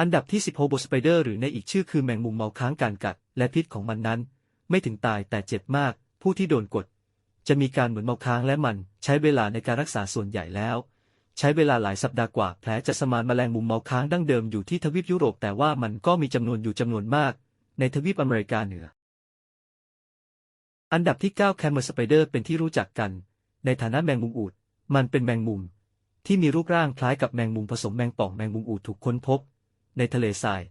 อันดับที่10โฮโบสไปเดอร์หรือในอีกชื่อคือแมงมุมเมาค้างการกัด และพิษของมันนั้น ไม่ถึงตายแต่เจ็บมาก ผู้ที่โดนกด จะมีการเหมือนเมาค้างและมัน ใช้เวลาในการรักษาส่วนใหญ่แล้ว ใช้เวลาหลายสัปดาห์กว่าแผลจะสมานแมลงมุมเมาค้างดั้งเดิมอยู่ที่ทวีปยุโรปแต่ว่ามันก็มีจำนวนอยู่จำนวนมาก ในทวีปอเมริกาเหนือ อันดับที่9แคมเมอร์สไปเดอร์เป็นที่รู้จักกัน ในฐานะแมงมุมอูด มันเป็นแมงมุม ที่มีรูปร่างคล้ายกับแมงมุมผสมแมงป่องแมงมุมอูดถูกค้นพบ ในทะเลทราย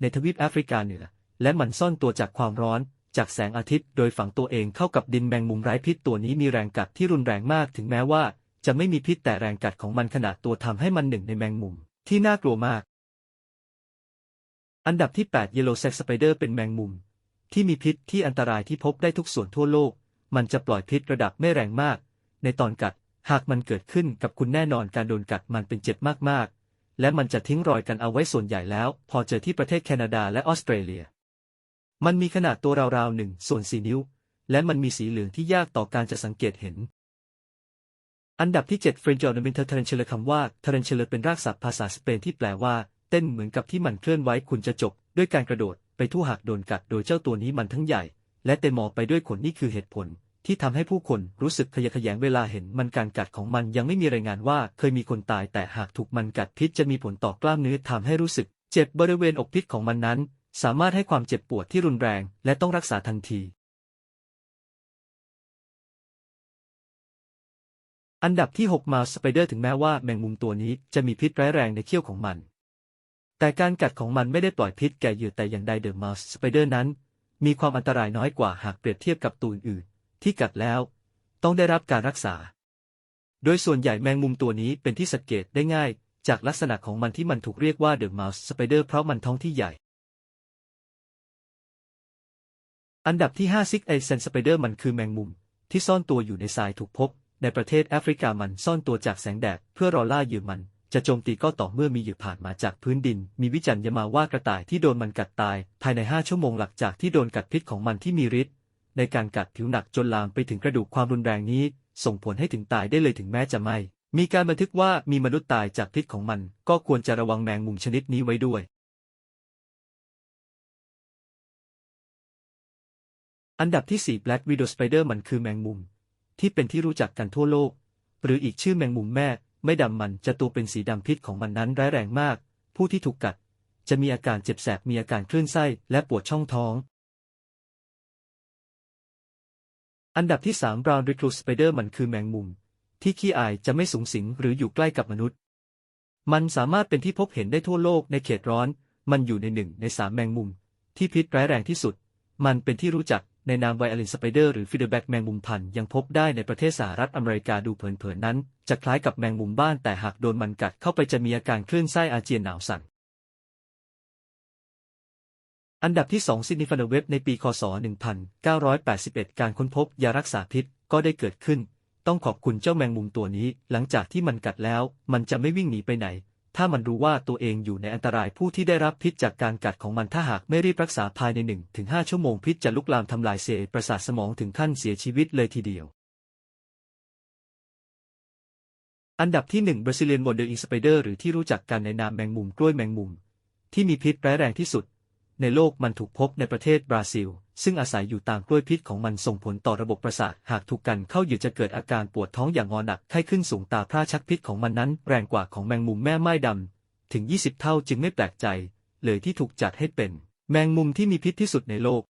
ในทวีปแอฟริกาเหนือ และมันซ่อนตัวจากความร้อน จากแสงอาทิตย์ โดยฝังตัวเองเข้ากับดินแมงมุมไร้พิษตัวนี้มีแรงกัดที่รุนแรงมากถึงแม้ว่า จะไม่มีพิษแต่แรงกัดของมันขนาดตัวทำให้มันหนึ่งในแมงมุม ที่น่ากลัวมาก อันดับที่ 8 Yellow Sac Spider เป็นแมงมุม ที่มีพิษที่อันตรายที่พบได้ทุกส่วนทั่วโลก มันจะปล่อยพิษระดับไม่แรงมาก ในตอนกัด หากมันเกิดขึ้นกับคุณแน่นอนการโดนกัดมันเป็นเจ็บมากๆ และมันจะทิ้งรอยกันเอาไว้ส่วนใหญ่แล้ว พอเจอที่ประเทศแคนาดาและออสเตรเลีย มันมีขนาดตัวราวๆหนึ่งส่วนสี่นิ้ว และมันมีสีเหลืองที่ยากต่อการจะสังเกตเห็น อันดับที่7 French Ornamental Tarantula คำว่า Tarantula เป็นรากศัพท์ภาษาสเปนที่แปลว่า เต้นเหมือนกับที่มันเคลื่อนไหวคุณจะจบ ด้วยการกระโดด ไปทั่วหากโดนกัด โดยเจ้าตัวนี้มันทั้งใหญ่ และเต็มหมอไปด้วยขนนี่คือเหตุผล ที่ทำให้ผู้คนรู้สึกขยะแขยงเวลาเห็นมันการกัดของมันยังไม่มีรายงานว่าเคยมีคนตายแต่หากถูกมันกัดพิษจะมีผลต่อกล้ามเนื้อทำให้รู้สึก เจ็บบริเวณอกพิษของมันนั้น สามารถให้ความเจ็บปวดที่รุนแรง และต้องรักษาทันที อันดับที่ 6 มาสไปเดอร์ถึงแม้ว่าแมงมุมตัวนี้จะมีพิษร้ายแรงในเขี้ยวของมัน แต่การกัดของมันไม่ได้ปล่อยพิษแก่เหยื่อแต่อย่างใดเดอะมาสไปเดอร์นั้น มีความอันตรายน้อยกว่าหากเปรียบเทียบกับตัวอื่น ที่กัดแล้ว ต้องได้รับการรักษา โดยส่วนใหญ่แมงมุมตัวนี้เป็นที่สังเกตได้ง่าย จากลักษณะของมันที่มันถูกเรียกว่าเดอะมาสสไปเดอร์เพราะมันท้องที่ใหญ่ อันดับที่5ซิกไอเซนสไปเดอร์มันคือแมงมุม ที่ซ่อนตัวอยู่ในทรายถูกพบ ในประเทศแอฟริกามันซ่อนตัวจากแสงแดดเพื่อรอล่าเหยื่อมันจะโจมตีก็ต่อเมื่อมีเหยื่อผ่านมาจากพื้นดิน มีวิจัยมาว่ากระต่ายที่โดนมันกัดตาย ภายใน 5 ชั่วโมงหลังจากที่โดนกัดพิษของมันที่มีฤทธิ์ ในการกัดผิวหนักจนลามไปถึงกระดูกความรุนแรงนี้ ส่งผลให้ถึงตายได้เลยถึงแม้จะไม่ มีการบันทึกว่ามีมนุษย์ตายจากพิษของมัน ก็ควรจะระวังแมงมุมชนิดนี้ไว้ด้วย อันดับที่ 4 Black Widow Spider มันคือแมงมุม ที่เป็นที่รู้จักกันทั่วโลก หรืออีกชื่อแมงมุมแม่ ไม่ดำมันจะตัวเป็นสีดำพิษของมันนั้นร้ายแรงมาก ผู้ที่ถูกกัด จะมีอาการเจ็บแสบมีอาการคลื่นไส้และปวดช่องท้อง อันดับที่ 3 Brown Recluse Spider มันคือแมงมุม ที่ขี้อายจะไม่สูงสิงหรืออยู่ใกล้กับมนุษย์ มันสามารถเป็นที่พบเห็นได้ทั่วโลกในเขตร้อน มันอยู่ในหนึ่งในสามแมงมุม ที่พิษร้ายแรงที่สุด มันเป็นที่รู้จักในนามไวอลินสไปเดอร์หรือฟิเดแบ็กแมงมุมพันธุ์ยังพบได้ในประเทศสหรัฐอเมริกาดูเผินๆนั้น จะคล้ายกับแมงมุมบ้านแต่หากโดนมันกัดเข้าไปจะมีอาการคลื่นไส้อาเจียนหนาวสั่น อันดับที่ 2 ซิดนีย์ฟันเว็บในปีคศ 1981 การค้นพบยารักษาพิษก็ได้เกิดขึ้น ต้องขอบคุณเจ้าแมงมุมตัวนี้ หลังจากที่มันกัดแล้ว มันจะไม่วิ่งหนีไปไหน ถ้ามันรู้ว่าตัวเองอยู่ในอันตรายผู้ที่ได้รับพิษจากการกัดของมันถ้าหากไม่รีบรักษาภายใน 1-5 ชั่วโมงพิษจะลุกลามทำลายเซลล์ประสาทสมองถึงขั้นเสียชีวิตเลยทีเดียว อันดับที่1 Brazilian Wandering Spider หรือที่รู้จักกันในนามแมงมุมกล้วยแมงมุม ที่มีพิษร้ายแรงที่สุด ในโลกมันถูกพบในประเทศบราซิล ซึ่งอาศัยอยู่ตามกล้วยพิษของมันส่งผลต่อระบบประสาทหากถูกกันเข้าอยู่จะเกิดอาการปวดท้องอย่างงอหนักไข้ขึ้นสูงตาพร่าชักพิษของมันนั้น แรงกว่าของแมงมุมแม่ไม้ดำถึง 20 เท่าจึงไม่แปลกใจ เลยที่ถูกจัดให้เป็น แมงมุมที่มีพิษที่สุดในโลก